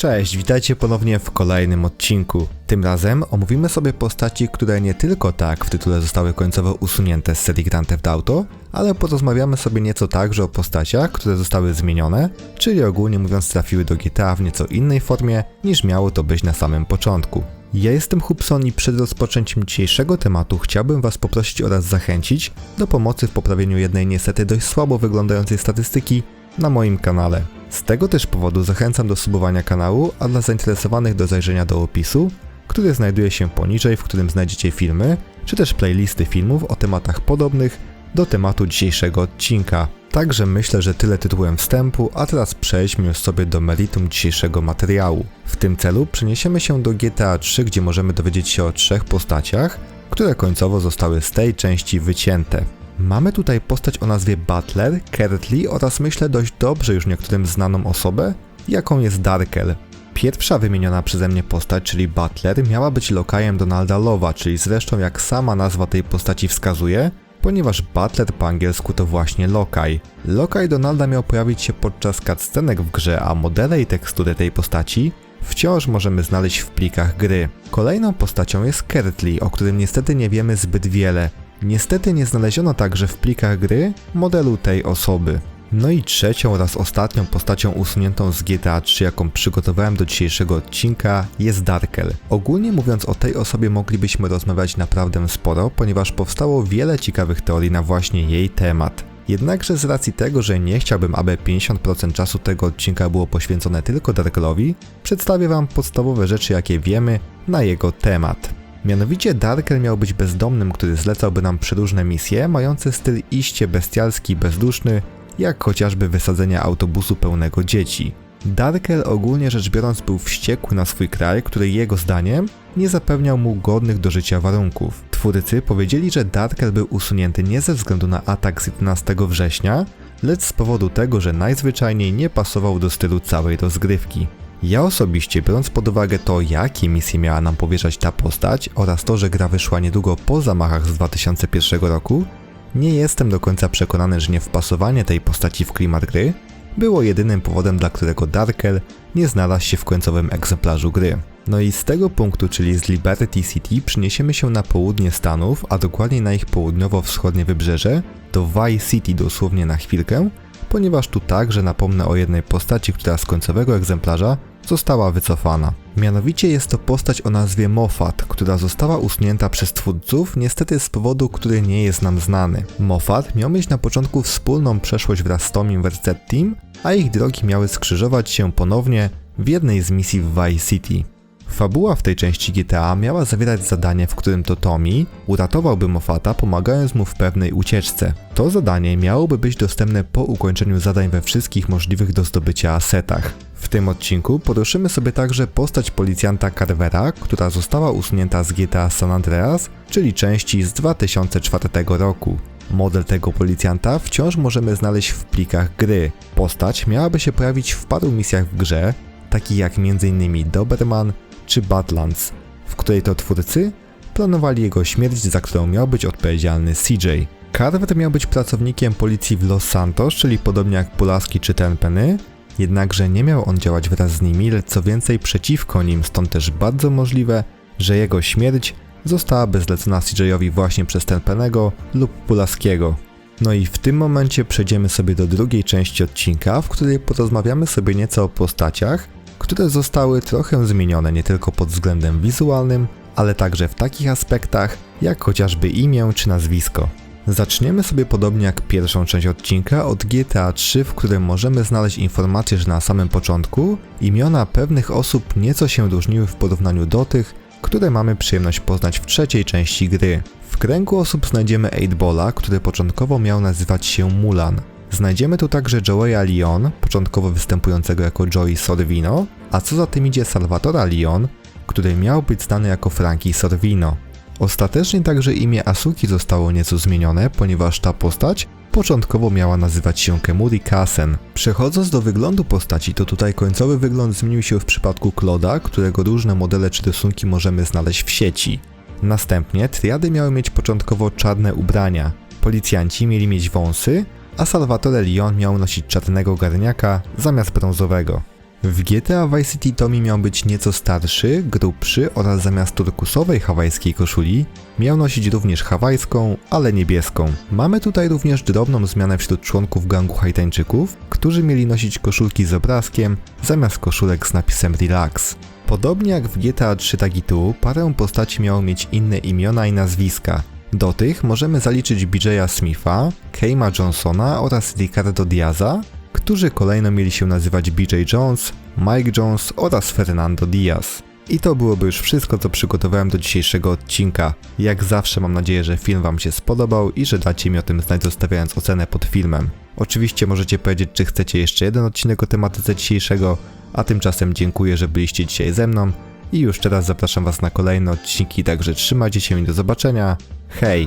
Cześć, witajcie ponownie w kolejnym odcinku. Tym razem omówimy sobie postaci, które nie tylko tak w tytule zostały końcowo usunięte z serii Grand Theft Auto, ale porozmawiamy sobie nieco także o postaciach, które zostały zmienione, czyli ogólnie mówiąc trafiły do GTA w nieco innej formie niż miało to być na samym początku. Ja jestem Hubson i przed rozpoczęciem dzisiejszego tematu chciałbym Was poprosić oraz zachęcić do pomocy w poprawieniu jednej niestety dość słabo wyglądającej statystyki na moim kanale. Z tego też powodu zachęcam do subowania kanału, a dla zainteresowanych do zajrzenia do opisu, który znajduje się poniżej, w którym znajdziecie filmy, czy też playlisty filmów o tematach podobnych do tematu dzisiejszego odcinka. Także myślę, że tyle tytułem wstępu, a teraz przejdźmy już sobie do meritum dzisiejszego materiału. W tym celu przeniesiemy się do GTA 3, gdzie możemy dowiedzieć się o trzech postaciach, które końcowo zostały z tej części wycięte. Mamy tutaj postać o nazwie Butler, Kertley oraz myślę dość dobrze już niektórym znaną osobę, jaką jest Darkel. Pierwsza wymieniona przeze mnie postać, czyli Butler, miała być lokajem Donalda Lowa, czyli zresztą jak sama nazwa tej postaci wskazuje, ponieważ Butler po angielsku to właśnie lokaj. Lokaj Donalda miał pojawić się podczas cutscenek w grze, a modele i tekstury tej postaci wciąż możemy znaleźć w plikach gry. Kolejną postacią jest Kertley, o którym niestety nie wiemy zbyt wiele. Niestety nie znaleziono także w plikach gry modelu tej osoby. No i trzecią oraz ostatnią postacią usuniętą z GTA 3, jaką przygotowałem do dzisiejszego odcinka, jest Darkel. Ogólnie mówiąc o tej osobie moglibyśmy rozmawiać naprawdę sporo, ponieważ powstało wiele ciekawych teorii na właśnie jej temat. Jednakże z racji tego, że nie chciałbym, aby 50% czasu tego odcinka było poświęcone tylko Darkelowi, przedstawię Wam podstawowe rzeczy, jakie wiemy na jego temat. Mianowicie Darker miał być bezdomnym, który zlecałby nam przeróżne misje, mające styl iście bestialski i bezduszny, jak chociażby wysadzenia autobusu pełnego dzieci. Darkel ogólnie rzecz biorąc był wściekły na swój kraj, który jego zdaniem nie zapewniał mu godnych do życia warunków. Twórcy powiedzieli, że Darkel był usunięty nie ze względu na atak z 11 września, lecz z powodu tego, że najzwyczajniej nie pasował do stylu całej rozgrywki. Ja osobiście, biorąc pod uwagę to, jakie misje miała nam powierzać ta postać oraz to, że gra wyszła niedługo po zamachach z 2001 roku, nie jestem do końca przekonany, że nie wpasowanie tej postaci w klimat gry było jedynym powodem, dla którego Darkel nie znalazł się w końcowym egzemplarzu gry. No i z tego punktu, czyli z Liberty City, przeniesiemy się na południe Stanów, a dokładniej na ich południowo-wschodnie wybrzeże, do Vice City dosłownie na chwilkę, ponieważ tu także napomnę o jednej postaci, która z końcowego egzemplarza została wycofana. Mianowicie jest to postać o nazwie Moffat, która została usunięta przez twórców, niestety z powodu, który nie jest nam znany. Moffat miał mieć na początku wspólną przeszłość wraz z Tomim Vercettim, a ich drogi miały skrzyżować się ponownie w jednej z misji w Vice City. Fabuła w tej części GTA miała zawierać zadanie, w którym to Tommy uratowałby Moffata, pomagając mu w pewnej ucieczce. To zadanie miałoby być dostępne po ukończeniu zadań we wszystkich możliwych do zdobycia asetach. W tym odcinku poruszymy sobie także postać policjanta Carvera, która została usunięta z GTA San Andreas, czyli części z 2004 roku. Model tego policjanta wciąż możemy znaleźć w plikach gry. Postać miałaby się pojawić w paru misjach w grze, takich jak m.in. Doberman czy Badlands, w której to twórcy planowali jego śmierć, za którą miał być odpowiedzialny CJ. Carver miał być pracownikiem policji w Los Santos, czyli podobnie jak Pulaski czy Tenpenny, jednakże nie miał on działać wraz z nimi, lecz co więcej przeciwko nim, stąd też bardzo możliwe, że jego śmierć zostałaby zlecona CJ-owi właśnie przez Tenpenego lub Pulaskiego. No i w tym momencie przejdziemy sobie do drugiej części odcinka, w której porozmawiamy sobie nieco o postaciach, które zostały trochę zmienione nie tylko pod względem wizualnym, ale także w takich aspektach jak chociażby imię czy nazwisko. Zaczniemy sobie podobnie jak pierwszą część odcinka od GTA 3, w którym możemy znaleźć informację, że na samym początku imiona pewnych osób nieco się różniły w porównaniu do tych, które mamy przyjemność poznać w trzeciej części gry. W kręgu osób znajdziemy 8-Balla, który początkowo miał nazywać się Mulan. Znajdziemy tu także Joeya Leon, początkowo występującego jako Joey Sorvino, a co za tym idzie Salvatora Leon, który miał być znany jako Frankie Sorvino. Ostatecznie także imię Asuki zostało nieco zmienione, ponieważ ta postać początkowo miała nazywać się Kemuri Kasen. Przechodząc do wyglądu postaci, to tutaj końcowy wygląd zmienił się w przypadku Kloda, którego różne modele czy rysunki możemy znaleźć w sieci. Następnie triady miały mieć początkowo czarne ubrania, policjanci mieli mieć wąsy, a Salvatore Leon miał nosić czarnego garniaka zamiast brązowego. W GTA Vice City Tommy miał być nieco starszy, grubszy oraz zamiast turkusowej hawajskiej koszuli miał nosić również hawajską, ale niebieską. Mamy tutaj również drobną zmianę wśród członków gangu Haitańczyków, którzy mieli nosić koszulki z obrazkiem zamiast koszulek z napisem Relax. Podobnie jak w GTA 3 Tagi tu, parę postaci miało mieć inne imiona i nazwiska. Do tych możemy zaliczyć BJ'a Smitha, Keima Johnsona oraz Ricardo Diaza, którzy kolejno mieli się nazywać BJ Jones, Mike Jones oraz Fernando Diaz. I to byłoby już wszystko, co przygotowałem do dzisiejszego odcinka. Jak zawsze mam nadzieję, że film Wam się spodobał i że dacie mi o tym znać zostawiając ocenę pod filmem. Oczywiście możecie powiedzieć, czy chcecie jeszcze jeden odcinek o tematyce dzisiejszego, a tymczasem dziękuję, że byliście dzisiaj ze mną i już teraz zapraszam Was na kolejne odcinki, także trzymajcie się i do zobaczenia. Hej!